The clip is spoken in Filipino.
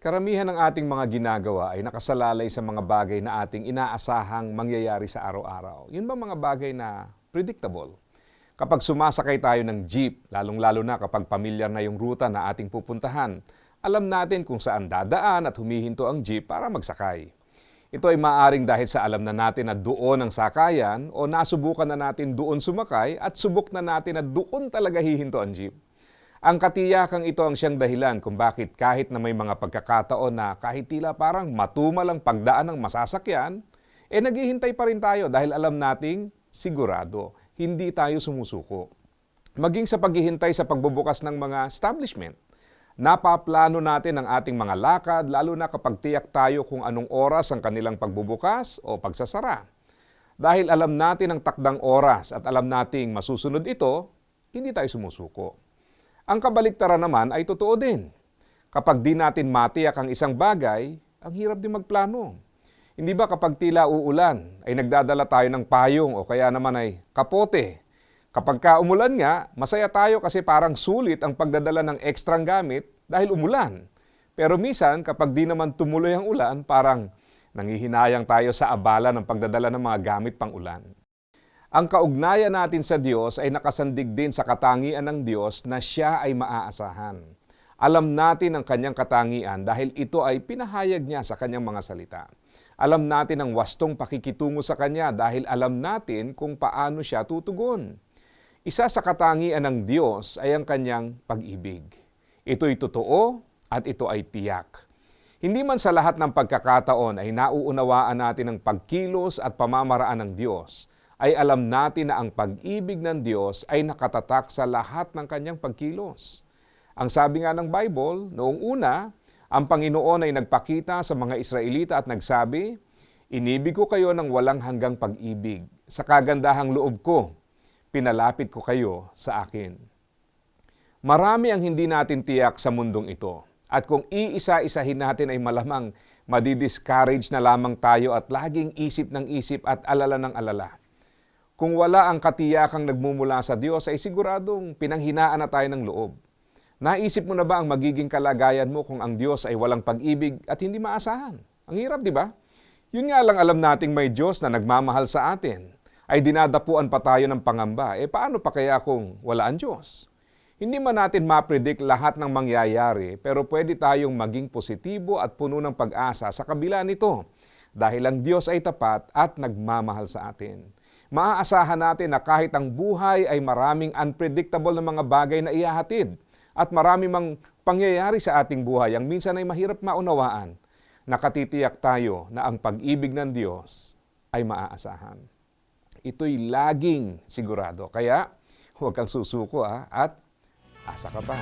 Karamihan ng ating mga ginagawa ay nakasalalay sa mga bagay na ating inaasahang mangyayari sa araw-araw. Yun ba mga bagay na predictable? Kapag sumasakay tayo ng jeep, lalong-lalo na kapag pamilyar na yung ruta na ating pupuntahan, alam natin kung saan dadaan at humihinto ang jeep para magsakay. Ito ay maaring dahil sa alam na natin na doon ang sakayan o nasubukan na natin doon sumakay at subok na natin na doon talaga hihinto ang jeep. Ang katiyakang ito ang siyang dahilan kung bakit kahit na may mga pagkakataon na kahit tila parang matumal ang pagdaan ng masasakyan, eh naghihintay pa rin tayo dahil alam nating sigurado, hindi tayo sumusuko. Maging sa paghihintay sa pagbubukas ng mga establishment, napaplano natin ang ating mga lakad lalo na kapag tiyak tayo kung anong oras ang kanilang pagbubukas o pagsasara. Dahil alam natin ang takdang oras at alam nating masusunod ito, hindi tayo sumusuko. Ang kabaliktaran naman ay totoo din. Kapag di natin matiyak ang isang bagay, ang hirap din magplano. Hindi ba kapag tila uulan, ay nagdadala tayo ng payong o kaya naman ay kapote. Kapag ka umulan nga, masaya tayo kasi parang sulit ang pagdadala ng ekstrang gamit dahil umulan. Pero minsan, kapag di naman tumuloy ang ulan, parang nangihinayang tayo sa abala ng pagdadala ng mga gamit pang ulan. Ang kaugnayan natin sa Diyos ay nakasandig din sa katangian ng Diyos na siya ay maaasahan. Alam natin ang kanyang katangian dahil ito ay pinahayag niya sa kanyang mga salita. Alam natin ang wastong pakikitungo sa kanya dahil alam natin kung paano siya tutugon. Isa sa katangian ng Diyos ay ang kanyang pag-ibig. Ito'y totoo at ito ay tiyak. Hindi man sa lahat ng pagkakataon ay nauunawaan natin ang pagkilos at pamamaraan ng Diyos ay alam natin na ang pag-ibig ng Diyos ay nakatatak sa lahat ng kanyang pagkilos. Ang sabi nga ng Bible, noong una, ang Panginoon ay nagpakita sa mga Israelita at nagsabi, Inibig ko kayo ng walang hanggang pag-ibig. Sa kagandahang loob ko, pinalapit ko kayo sa akin. Marami ang hindi natin tiyak sa mundong ito. At kung iisa-isahin natin ay malamang madidiscourage na lamang tayo at laging isip ng isip at alala ng alala. Kung wala ang katiyakang nagmumula sa Diyos, ay siguradong pinanghinaan na tayo ng loob. Naisip mo na ba ang magiging kalagayan mo kung ang Diyos ay walang pag-ibig at hindi maasahan? Ang hirap, di ba? Yun nga lang alam nating may Diyos na nagmamahal sa atin. Ay dinadapuan pa tayo ng pangamba. Eh paano pa kaya kung wala ang Diyos? Hindi man natin mapredict lahat ng mangyayari, pero pwede tayong maging positibo at puno ng pag-asa sa kabila nito. Dahil ang Diyos ay tapat at nagmamahal sa atin maaasahan natin na kahit ang buhay ay maraming unpredictable na mga bagay na ihahatid at marami mang pangyayari sa ating buhay ang minsan ay mahirap maunawaan, nakatitiyak tayo na ang pag-ibig ng Diyos ay maaasahan. Ito'y laging sigurado. Kaya huwag kang susuko ha, at asa ka pa.